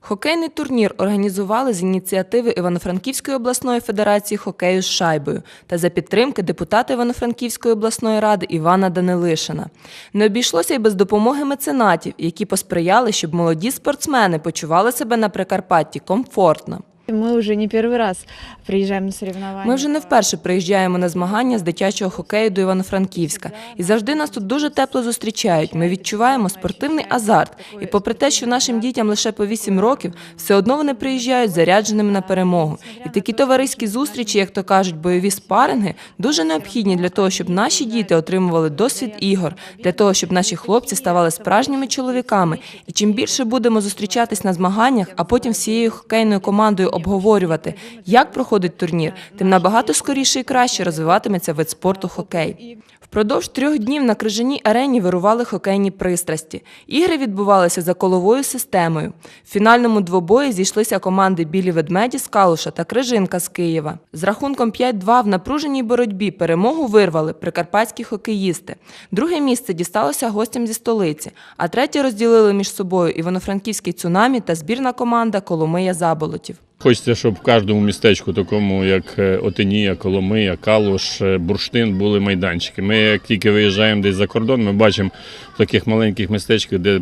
Хокейний турнір організували з ініціативи Івано-Франківської обласної федерації хокею з шайбою та за підтримки депутата Івано-Франківської обласної ради Івана Данилишина. Не обійшлося й без допомоги меценатів, які посприяли, щоб молоді спортсмени почували себе на Прикарпатті комфортно. Мы уже не первый раз приезжаем на соревнования. Ми вже не вперше приїжджаємо на змагання з дитячого хокею до Івано-Франківська, і завжди нас тут дуже тепло зустрічають. Ми відчуваємо спортивний азарт. І попри те, що нашим дітям лише по 8 років, все одно вони приїжджають зарядженими на перемогу. І такі товариські зустрічі, як то кажуть, бойові спаринги, дуже необхідні для того, щоб наші діти отримували досвід ігор, для того, щоб наші хлопці ставали справжніми чоловіками. І чим більше будемо зустрічатись на змаганнях, а потім всією хокейною командою обговорювати, як проходить турнір, тим набагато скоріше і краще розвиватиметься вид спорту хокей. Впродовж трьох днів на крижаній арені вирували хокейні пристрасті. Ігри відбувалися за коловою системою. В фінальному двобої зійшлися команди Білі ведмеді з Калуша та Крижинка з Києва. З рахунком 5-2 в напруженій боротьбі перемогу вирвали прикарпатські хокеїсти. Друге місце дісталося гостям зі столиці, а третє розділили між собою Івано-Франківський цунамі та збірна команда Коломия Заболотів. Хочеться, щоб в кожному містечку, такому як е, Отинія, Коломия, Калуш, е, Бурштин, були майданчики. Ми як тільки виїжджаємо десь за кордон, ми бачимо в таких маленьких містечках, де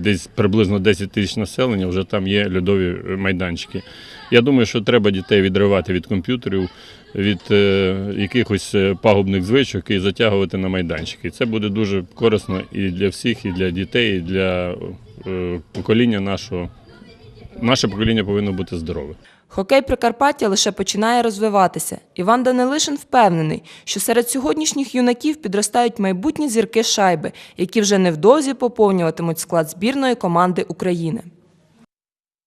десь приблизно 10 тисяч населення, вже там є льодові е, майданчики. Я думаю, що треба дітей відривати від комп'ютерів, від якихось пагубних звичок і затягувати на майданчики. Це буде дуже корисно і для всіх, і для дітей, і для покоління нашого. Наше покоління повинно бути здорове. Хокей Прикарпаття лише починає розвиватися. Іван Данилишин впевнений, що серед сьогоднішніх юнаків підростають майбутні зірки шайби, які вже невдовзі поповнюватимуть склад збірної команди України.